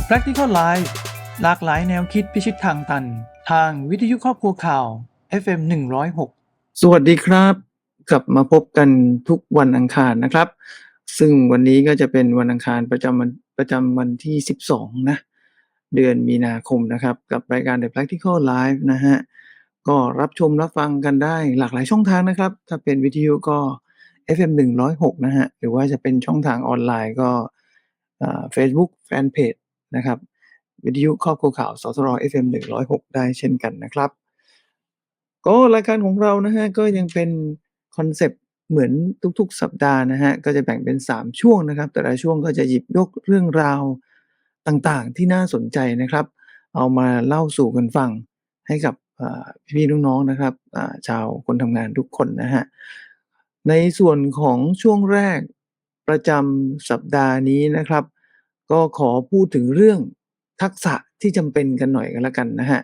The Practical Life หลากหลายแนวคิดพิชิตทางตัน ทางวิทยุครอบครัวข่าว FM 106 สวัสดีครับ กลับมาพบกันทุกวันอังคารนะครับ ซึ่งวันนี้ก็จะเป็นวันอังคารประจำวันประจำวันที่ 12 นะ เดือนมีนาคมนะครับ กับรายการ The Practical Life นะฮะ ก็รับชมรับฟังกันได้หลากหลายช่องทางนะครับ ถ้าเป็นวิทยุก็ FM 106 นะฮะ หรือว่าจะเป็นช่องทางออนไลน์ก็ Facebook Fanpage นะครับ วิทยุครอบครัวข่าวสทร FM 106 ได้เช่นกันนะครับ ก็รายการของเรานะฮะก็ยังเป็นคอนเซปต์เหมือนทุกๆ สัปดาห์นะฮะก็จะแบ่งเป็น 3 ช่วงนะครับ แต่ละช่วงก็จะหยิบยกเรื่องราวต่างๆ ที่น่าสนใจนะครับ เอามาเล่าสู่กันฟังให้กับพี่ๆน้องๆนะครับชาวคนทำงานทุกคนนะฮะในส่วนของช่วงแรกประจำสัปดาห์นี้นะครับ ก็ขอพูดถึงเรื่องทักษะที่จำเป็นกันหน่อยก็แล้วกันนะฮะ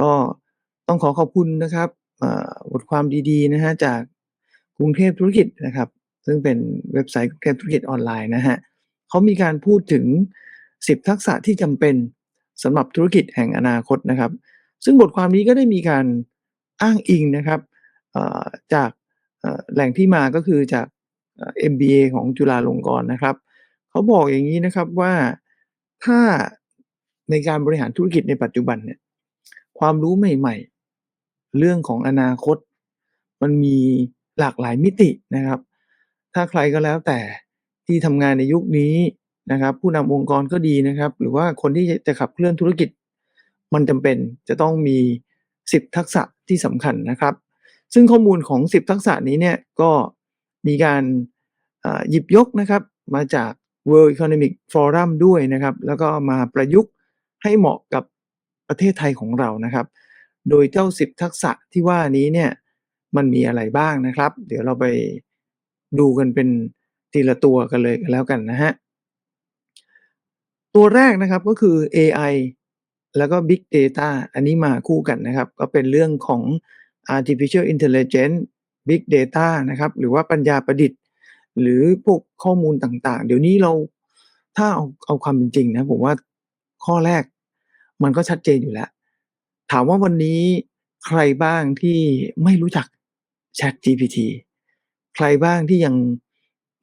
ก็ต้องขอขอบคุณนะครับบทความดีๆนะฮะจากกรุงเทพธุรกิจนะครับ ซึ่งเป็นเว็บไซต์กรุงเทพธุรกิจออนไลน์นะฮะเขามีการพูดถึง 10 ทักษะที่จำเป็นสำหรับธุรกิจแห่งอนาคตนะครับ ซึ่งบทความนี้ก็ได้มีการอ้างอิงนะครับจากแหล่งที่มาก็คือจากเอ่อ MBA ของจุฬาลงกรณ์นะครับ เขาบอกอย่างนี้นะครับว่าถ้าในการบริหารธุรกิจในปัจจุบันเนี่ยความรู้ใหม่ ๆ เรื่องของอนาคต มันมีหลากหลายมิตินะครับ ถ้าใครก็แล้วแต่ที่ทำงานในยุคนี้นะครับ ผู้นำองค์กรก็ดีนะครับ หรือว่าคนที่จะขับเคลื่อนธุรกิจ มันจำเป็นจะต้องมี 10 ทักษะที่สำคัญนะครับ ซึ่งข้อมูลของ 10 ทักษะนี้เนี่ยก็มีการหยิบยกนะครับมาจาก World Economic Forum ด้วยนะครับ แล้วก็มาประยุกต์ให้เหมาะกับประเทศไทยของเรานะครับ โดยเจ้า 10 ทักษะที่ว่านี้เนี่ยมันมีอะไรบ้างนะครับ เดี๋ยวเราไปดูกันเป็นทีละตัวกันเลยกันแล้วกันนะฮะ ตัวแรกนะครับก็คือ AI แล้วก็ Big Data อันนี้มาคู่กันนะครับ ก็เป็นเรื่องของ Artificial Intelligence Big Data นะครับ หรือว่าปัญญาประดิษฐ์ หรือพวกข้อมูลต่างๆ เดี๋ยวนี้เราถ้าเอาเอาความเป็นจริงนะผมว่าข้อแรกมันก็ชัดเจนอยู่แล้ว ถามว่าวันนี้ใครบ้างที่ไม่รู้จัก ChatGPT ใครบ้างที่ยัง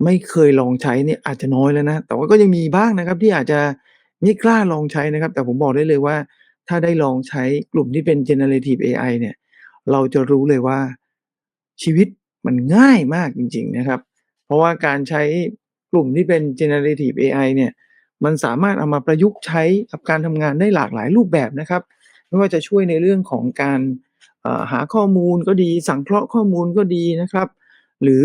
ไม่เคยลองใช้เนี่ยอาจจะน้อยแล้วนะ แต่ว่าก็ยังมีบ้างนะครับ ที่อาจจะไม่กล้าลองใช้นะครับ แต่ผมบอกได้เลยว่า ถ้าได้ลองใช้กลุ่มที่เป็น generative AI เนี่ย เราจะรู้เลยว่าชีวิตมันง่ายมากจริง ๆ นะครับ เพราะว่าการใช้กลุ่มที่เป็น generative AI เนี่ยมันสามารถเอามาประยุกต์ใช้กับการทำงานได้หลากหลายรูปแบบนะครับ ไม่ว่าจะช่วยในเรื่องของการหาข้อมูลก็ดี สังเคราะห์ข้อมูลก็ดีนะครับ หรือ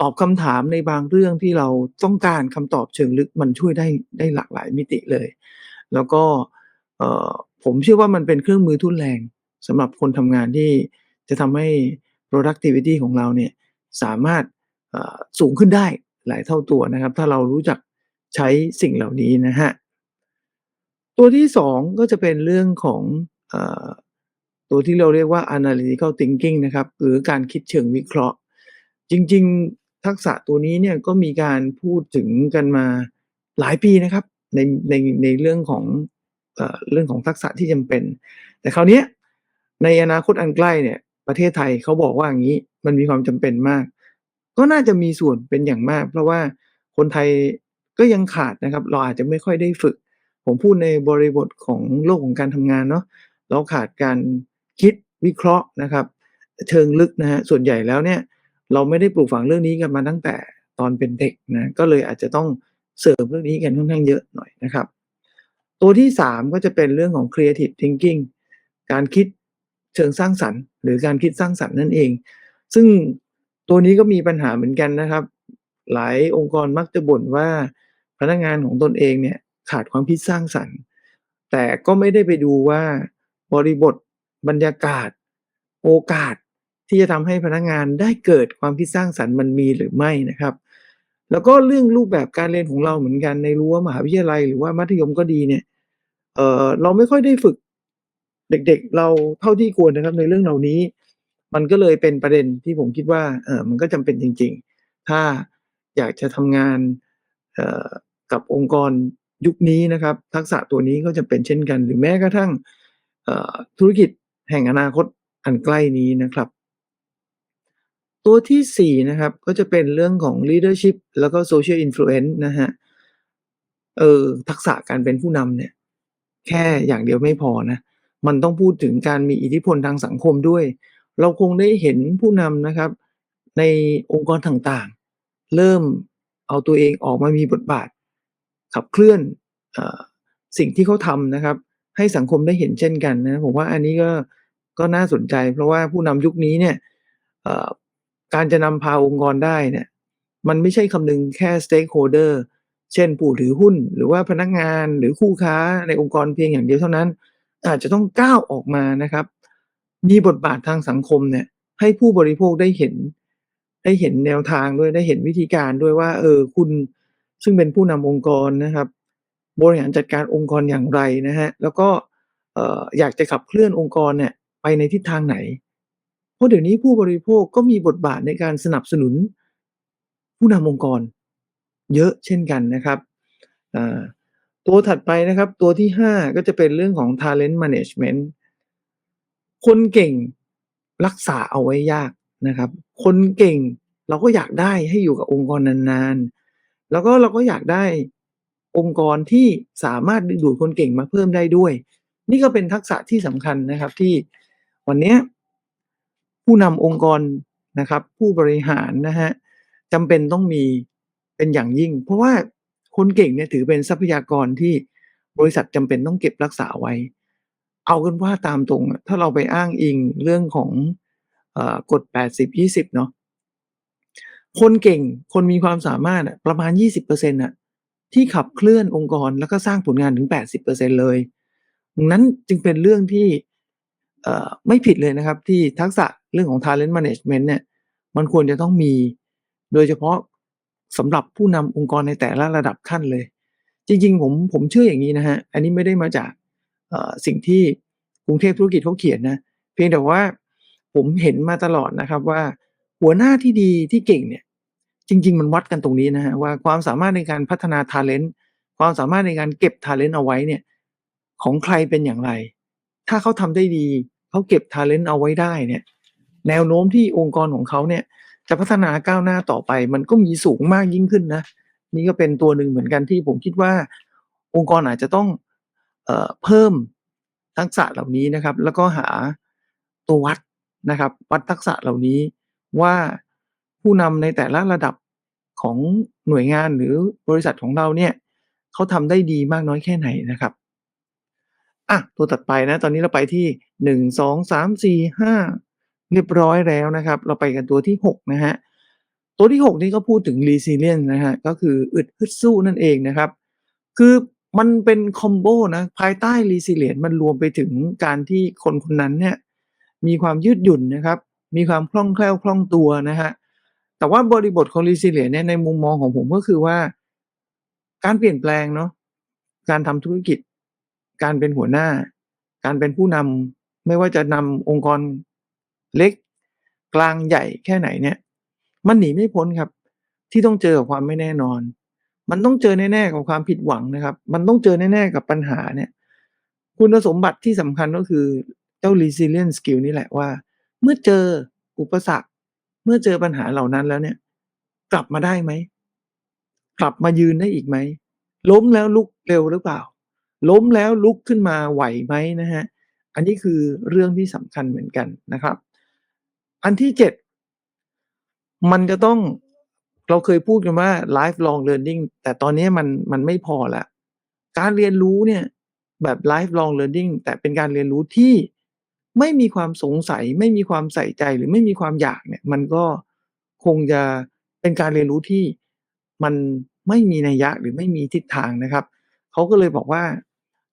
ตอบคำถามในบางเรื่องที่เราต้องการคำตอบเชิงลึกมันช่วยได้ได้หลากหลายมิติเลย แล้วก็ผมเชื่อว่ามันเป็นเครื่องมือทุนแรงสำหรับคนทำงานที่จะทำให้ productivity ของเราเนี่ยสามารถ สูงขึ้นได้หลายเท่าตัวนะครับ ถ้าเรารู้จักใช้สิ่งเหล่านี้นะฮะตัวที่ 2 ก็จะเป็นเรื่องของอตัวที่เราเรียกว่า analytical thinking นะครับ หรือการคิดเชิงวิเคราะห์ จริง ๆ ทักษะตัวนี้เนี่ยก็มีการพูดถึงกันมาหลายปีนะครับ ในในในเรื่องของเอเรื่องของทักษะที่จำเป็น แต่คราวนี้ในอนาคตอันใกล้เนี่ยประเทศไทยเขาบอกว่าอย่างงี้มันมีความจำเป็นมาก ก็น่าจะมีส่วนเป็นอย่างมาก เพราะว่าคนไทยก็ยังขาดนะครับ เราอาจจะไม่ค่อยได้ฝึก ผมพูดในบริบทของโลกของการทำงานเนาะเราขาดการคิดวิเคราะห์นะครับ เชิงลึกนะฮะส่วนใหญ่แล้วเนี่ย เราไม่ได้ปลูกฝังเรื่องนี้กันมาตั้งแต่ตอนเป็นเด็กนะก็เลยอาจจะต้องเสริมเรื่องนี้กันค่อนข้างเยอะหน่อยนะครับ ตัวที่ 3 ก็จะเป็นเรื่องของ creative thinking การคิดเชิงสร้างสรรค์ หรือการคิดสร้างสรรค์นั่นเอง ซึ่ง ตัวนี้ก็มีปัญหาเหมือนกันนะครับ หลายองค์กรมักจะบ่นว่าพนักงานของตนเองเนี่ยขาดความคิดสร้างสรรค์ แต่ก็ไม่ได้ไปดูว่าบริบทบรรยากาศ โอกาสที่จะทำให้พนักงานได้เกิดความคิดสร้างสรรค์มันมีหรือไม่นะครับ แล้วก็เรื่องรูปแบบการเรียนของเราเหมือนกันในรั้วมหาวิทยาลัยหรือว่ามัธยมก็ดีเนี่ยเออเราไม่ค่อยได้ฝึกเด็กๆ เราเท่าที่ควรนะครับในเรื่องเหล่านี้ มันก็เลยเป็นประเด็นที่ผมคิดว่าเออมันก็จำเป็นจริง ๆ ถ้าอยากจะทำงานเอ่อกับองค์กรยุคนี้นะครับ ทักษะตัวนี้ก็จะเป็นเช่นกัน หรือแม้กระทั่งธุรกิจแห่งอนาคตอันใกล้นี้นะครับ ตัวที่ 4 นะครับ ก็จะเป็นเรื่องของ leadership แล้วก็ social influence นะครับเออทักษะการเป็นผู้นำเนี่ย แค่อย่างเดียวไม่พอนะ มันต้องพูดถึงการมีอิทธิพลทางสังคมด้วย เราคงได้เห็นผู้นำนะครับ ในองค์กรต่างๆ เริ่มเอาตัวเองออกมามีบทบาท ขับเคลื่อนอสิ่งที่เขาทำนะครับ ให้สังคมได้เห็นเช่นกันนะผมว่าอันนี้ก็ก็น่าสนใจ เพราะว่าผู้นำยุคนี้เนี่ยการจะนำพาองค์กรได้เนี่ยมันไม่ใช่คำนึงแค่ stakeholder เช่นผู้ถือหุ้น หรือว่าพนักงานหรือคู่ค้าในองค์กรเพียงอย่างเดียวเท่านั้น อาจจะต้องก้าวออกมานะครับ มีบทบาททางสังคมเนี่ย ให้ผู้บริโภคได้เห็น ได้เห็นแนวทางด้วยได้เห็นวิธีการด้วยว่า เออ คุณซึ่งเป็นผู้นำองค์กรนะครับ บริหารจัดการองค์กรอย่างไรนะครับแล้วก็เอ่อยากจะขับเคลื่อนองค์กรเนี่ยไปในทิศทางไหน เพราะเดี๋ยวนี้ผู้บริโภคก็มีบทบาทในการสนับสนุน ผู้นำองค์กร เยอะเช่นกันนะครับตัวถัดไปนะครับ ตัวที่ 5 ก็จะเป็นเรื่องของ talent management คนเก่งรักษาเอาไว้ยากนะครับ คนเก่งเราก็อยากได้ให้อยู่กับองค์กรนานๆ แล้วก็เราก็อยากได้องค์กรที่สามารถดึงดูดคนเก่งมาเพิ่มได้ด้วย นี่ก็เป็นทักษะที่สำคัญนะครับที่วันนี้ผู้นำองค์กรนะครับ ผู้บริหารนะครับจำเป็นต้องมีเป็นอย่างยิ่ง เพราะว่าคนเก่งเนี่ยถือเป็นทรัพยากรที่บริษัทจำเป็นต้องเก็บรักษาไว้ เอากันว่าตามตรง ถ้าเราไปอ้างอิงเรื่องของอกฎ 80-20 เนาะคนเก่งคนมีความสามารถประมาณ 20%น่ะที่ขับเคลื่อนองค์กรแล้วก็สร้างผลงานถึง 80%เลยนั้นจึงเป็นเรื่องที่ไม่ผิดเลยนะครับ ที่ทักษะเรื่องของ talent management เนี่ยมันควรจะต้องมี โดยเฉพาะสำหรับผู้นำองค์กรในแต่ละระดับขั้นเลย จริง ๆ ผมผมเชื่ออย่างงี้นะครับอันนี้ไม่ได้มาจาก สิ่งที่กรุงเทพธุรกิจเขาเขียนนะ เพียงแต่ว่าผมเห็นมาตลอดนะครับว่า หัวหน้าที่ดีที่เก่งเนี่ย จริง ๆ มันวัดกันตรงนี้นะครับว่าความสามารถในการพัฒนา talent ความสามารถในการเก็บ talent เอาไว้เนี่ยของใครเป็นอย่างไร ถ้าเขาทำได้ดีเขาเก็บ talent เอาไว้ได้เนี่ย แนวโน้มที่องค์กรของเขาเนี่ย จะพัฒนาก้าวหน้าต่อไป มันก็มีสูงมากยิ่งขึ้นนะ นี่ก็เป็นตัวหนึ่งเหมือนกันที่ผมคิดว่า องค์กรอาจจะต้อง เพิ่มทักษะเหล่านี้นะครับ แล้วก็หาตัววัดนะครับ วัดทักษะเหล่านี้ว่าผู้นำในแต่ละระดับของหน่วยงานหรือบริษัทของเราเนี่ยเขาทำได้ดีมากน้อยแค่ไหนนะครับอะตัวถัดไปนะ ตอนนี้เราไปที่1 2 3 4 5เรียบร้อยแล้วนะครับ เราไปกันตัวที่6นะครับตัวที่6นี่ก็พูดถึง resilience นะครับก็คืออึดฮึดสู้นั่นเองนะครับ คือ มันเป็นคอมโบนะ ภายใต้ resilience มันรวมไปถึงการที่คนคนนั้นเนี่ยมีความยืดหยุ่นนะครับ มีความคล่องแคล่วคล่องตัวนะครับแต่ว่าบริบทของ resilience เนี่ยในมุมมองของผมก็คือว่า การเปลี่ยนแปลงเนาะการทำธุรกิจ การเป็นหัวหน้า การเป็นผู้นำไม่ว่าจะนำองค์กรเล็ก กลางใหญ่แค่ไหนเนี่ย มันหนีไม่พ้นครับ ที่ต้องเจอกับความไม่แน่นอน มันต้องเจอแน่ๆกับความผิดหวังนะครับ มันต้องเจอแน่ๆกับปัญหาเนี่ย คุณสมบัติที่สำคัญก็คือเจ้า resilience skill นี่แหละว่า เมื่อเจออุปสรรค เมื่อเจอปัญหาเหล่านั้นแล้วเนี่ย กลับมาได้ไหม กลับมายืนได้อีกไหม ล้มแล้วลุกเร็วหรือเปล่า ล้มแล้วลุกขึ้นมาไหวไหมนะครับอันนี้คือเรื่องที่สำคัญเหมือนกันนะครับ อันที่7มันจะต้อง เราเคยพูดกันว่า lifelong learning แต่ตอนนี้มันมันไม่พอล้วการเรียนรู้เนี่ยแบบ lifelong learning แต่เป็นการเรียนรู้ที่ไม่มีความสงสัย ไม่มีความใส่ใจหรือไม่มีความอยากเนี่ย มันก็คงจะเป็นการเรียนรู้ที่มันไม่มีนัยยะหรือไม่มีทิศทางนะครับ เขาก็เลยบอกว่า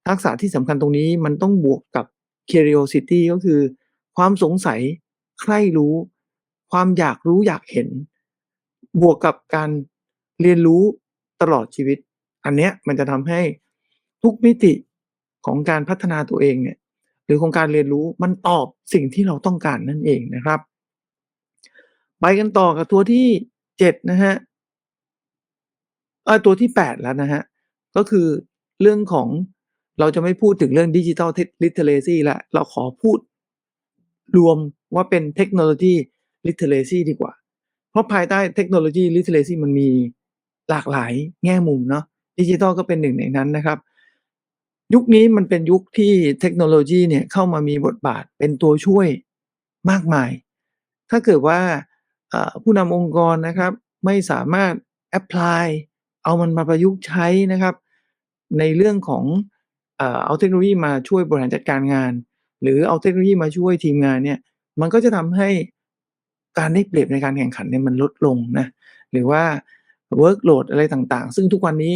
ทักษะที่สำคัญตรงนี้มันต้องบวกกับ curiosity ก็คือ ความสงสัยใคร่รู้ ความอยากรู้อยากเห็น บวกกับการเรียนรู้ตลอดชีวิต อันเนี้ยมันจะทำให้ทุกมิติของการพัฒนาตัวเองเนี่ยหรือของการเรียนรู้มันตอบสิ่งที่เราต้องการนั่นเองนะครับ ไปกันต่อกับตัวที่7นะครับเออตัวที่8แล้วนะครับก็คือเรื่องของเราจะไม่พูดถึงเรื่อง Digital Literacy แล้วเราขอพูดรวมว่าเป็น Technology Literacy ดีกว่า เพราะภายใต้ Technology Literacy มันมีหลากหลายแง่มุมเนาะดิจิทัลก็เป็นหนึ่งในนั้นนะครับ ยุคนี้มันเป็นยุคที่เทคโนโลยีเนี่ยเข้ามามีบทบาทเป็นตัวช่วยมากมาย ถ้าเกิดว่าผู้นำองค์กรนะครับ ไม่สามารถแอพพลายเอามันมาประยุกต์ใช้นะครับ ในเรื่องของเอ่อเอาเทคโนโลยีมาช่วยบริหารจัดการงาน หรือเอาเทคโนโลยีมาช่วยทีมงานเนี่ยมันก็จะทำให้ การได้เปรียบในการแข่งขันเนี่ยมันลดลงนะหรือว่า workload อะไรต่างๆ ซึ่งทุกวันนี้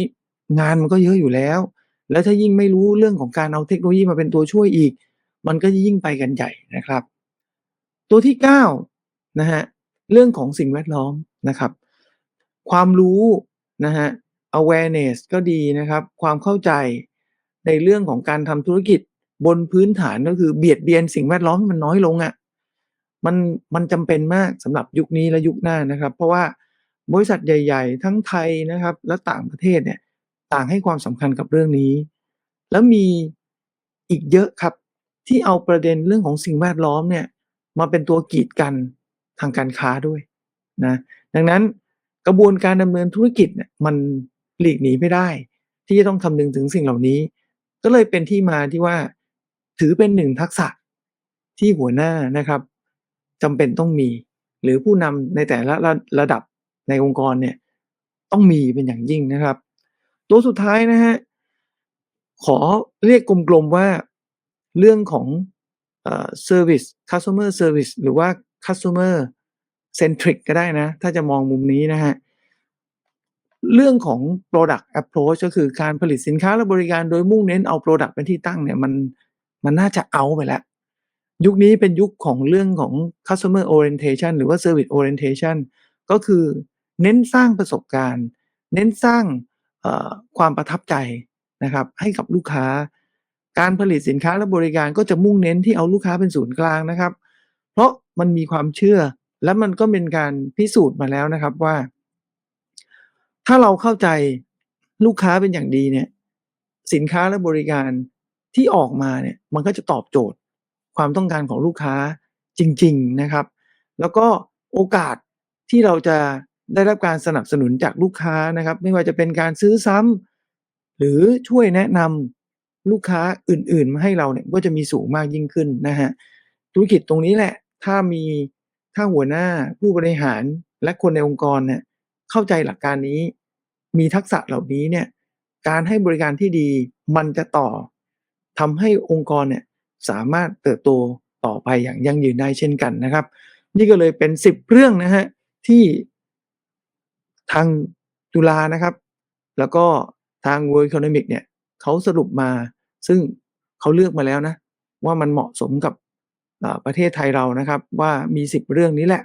งานมันก็เยอะอยู่แล้ว แล้วถ้ายิ่งไม่รู้เรื่องของการเอาเทคโนโลยีมาเป็นตัวช่วยอีก มันก็ยิ่งไปกันใหญ่นะครับ ตัวที่9นะฮะเรื่องของสิ่งแวดล้อมนะครับ ความรู้นะฮะ awareness ก็ดีนะครับ ความเข้าใจในเรื่องของการทำธุรกิจบนพื้นฐานก็คือเบียดเบียนสิ่งแวดล้อมมันน้อยลงอะ่ะ มันมันจำเป็นมากสำหรับยุคนี้และยุคหน้านะครับ เพราะว่าบริษัทใหญ่ ๆ ทั้งไทยนะครับ และต่างประเทศเนี่ยต่างให้ความสำคัญกับเรื่องนี้ แล้วมีอีกเยอะครับที่เอาประเด็นเรื่องของสิ่งแวดล้อมเนี่ยมาเป็นตัวกีดกันทางการค้าด้วยนะดังนั้นกระบวนการดำเนินธุรกิจเนี่ยมันหลีกหนีไม่ได้ ที่จะต้องคำนึงถึงสิ่งเหล่านี้ ก็เลยเป็นที่มาที่ว่าถือเป็นหนึ่งทักษะที่หัวหน้านะครับ จำเป็นต้องมี หรือผู้นำในแต่ละระระดับในองค์กรเนี่ยต้องมีเป็นอย่างยิ่งนะครับ ตัวสุดท้ายนะฮะขอเรียกกลมๆว่าเรื่องของเอ่อ service customer service หรือว่า customer centric ก็ได้นะ ถ้าจะมองมุมนี้นะฮะเรื่องของ product approach ก็คือการผลิตสินค้าและบริการโดยมุ่งเน้นเอา product เป็นที่ตั้งเนี่ยมันมันน่าจะเอาไปแล้ว ยุคนี้เป็นยุคของเรื่องของ customer orientation หรือว่า service orientation ก็คือเน้นสร้างประสบการณ์ เน้นสร้างความประทับใจนะครับ ให้กับลูกค้า การผลิตสินค้าและบริการก็จะมุ่งเน้นที่เอาลูกค้าเป็นศูนย์กลางนะครับ เพราะมันมีความเชื่อและมันก็เป็นการพิสูจน์มาแล้วนะครับว่า ถ้าเราเข้าใจลูกค้าเป็นอย่างดีเนี่ย สินค้าและบริการที่ออกมาเนี่ย มันก็จะตอบโจทย์ ความต้องการของลูกค้าจริง ๆนะครับ แล้วก็โอกาสที่เราจะได้รับการสนับสนุนจากลูกค้านะครับ ไม่ว่าจะเป็นการซื้อซ้ำหรือช่วยแนะนำลูกค้าอื่นๆ มาให้เราเนี่ยก็จะมีสูงมากยิ่งขึ้นนะฮะธุรกิจตรงนี้แหละ ถ้ามีถ้าหัวหน้าผู้บริหารและคนในองค์กรเนี่ยเข้าใจหลักการนี้ มีทักษะเหล่านี้เนี่ยการให้บริการที่ดีมันจะต่อทำให้องค์กรเนี่ย สามารถเติบโตต่อไปอย่างยั่งยืนได้เช่นกันนะครับ นี่ก็เลยเป็น 10 เรื่องนะฮะที่ทางจุฬานะครับ แล้วก็ทาง World Economic เนี่ยเขาสรุปมา ซึ่งเขาเลือกมาแล้วนะ ว่ามันเหมาะสมกับประเทศไทยเรานะครับ ว่ามี 10 เรื่องนี้แหละ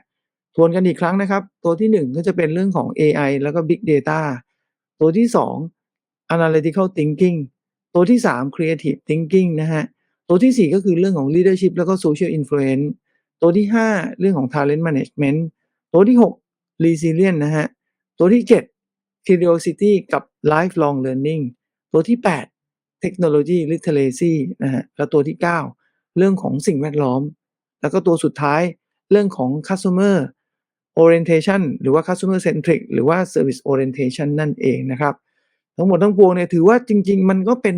ทวนกันอีกครั้งนะครับ ตัวที่ 1 ก็จะเป็นเรื่องของ AI แล้วก็ Big Data ตัวที่ 2 Analytical Thinking ตัวที่ 3 Creative Thinking นะฮะ ตัวทีสี่ 4 ก็คือเรื่องของ Leadership แล้วก็ Social Influence ตัวที่ 5 เรื่องของ Talent Management ตัวที่ 6 Resilience นะฮะ ตัวที่ 7 Curiosity กับ Lifelong Learning ตัวที่ 8 Technology Literacy นะฮะ แล้วตัวที่ 9 เรื่องของสิ่งแวดล้อม แล้วก็ตัวสุดท้ายเรื่องของ Customer Orientation หรือว่า Customer Centric หรือว่า Service Orientation นั่นเองนะครับ ทั้งหมดทั้งปวงเนี่ยถือว่าจริง ๆ มันก็เป็น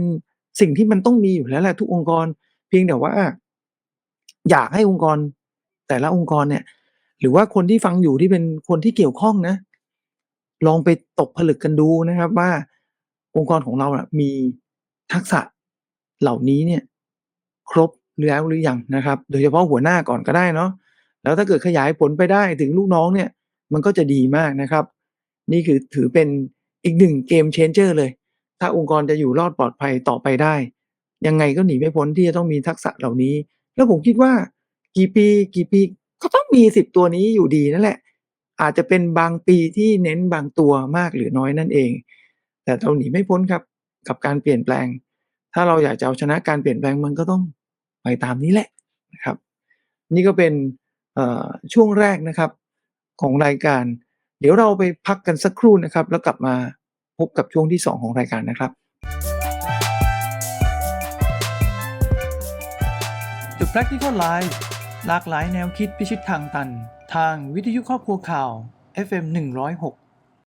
สิ่งที่มันต้องมีอยู่แล้วแหละทุกองค์กร เพียงแต่ว่า อยากให้องค์กร แต่ละองค์กรเนี่ย หรือว่าคนที่ฟังอยู่ที่เป็นคนที่เกี่ยวข้องนะ ลองไปตกผลึกกันดูนะครับ ว่าองค์กรของเราอะมีทักษะเหล่านี้เนี่ย ครบแล้วหรือยังนะครับ โดยเฉพาะหัวหน้าก่อนก็ได้เนาะแล้วถ้าเกิดขยายผลไปได้ถึงลูกน้องเนี่ย มันก็จะดีมากนะครับ นี่คือถือเป็นอีกหนึ่งเกม changer เลย ถ้าองค์กรจะอยู่รอดปลอดภัยต่อไปได้ ยังไงก็หนีไม่พ้นที่จะต้องมีทักษะเหล่านี้ แล้วผมคิดว่า กี่ปี กี่ปีก็ต้องมี10ตัวนี้อยู่ดีนั่นแหละ อาจจะเป็นบางปีที่เน้นบางตัวมากหรือน้อยนั่นเอง แต่เราหนีไม่พ้นครับ กับการเปลี่ยนแปลง ถ้าเราอยากจะเอาชนะการเปลี่ยนแปลงมันก็ต้องไปตามนี้แหละนะครับ นี่ก็เป็นช่วงแรกนะครับของรายการ เดี๋ยวเราไปพักกันสักครู่นะครับ แล้วกลับมา พบกับช่วงที่ 2 ของรายการนะครับ The Practical Life หลากหลายแนวคิดพิชิตทางตัน ทางวิทยุครอบครัวข่าว FM 106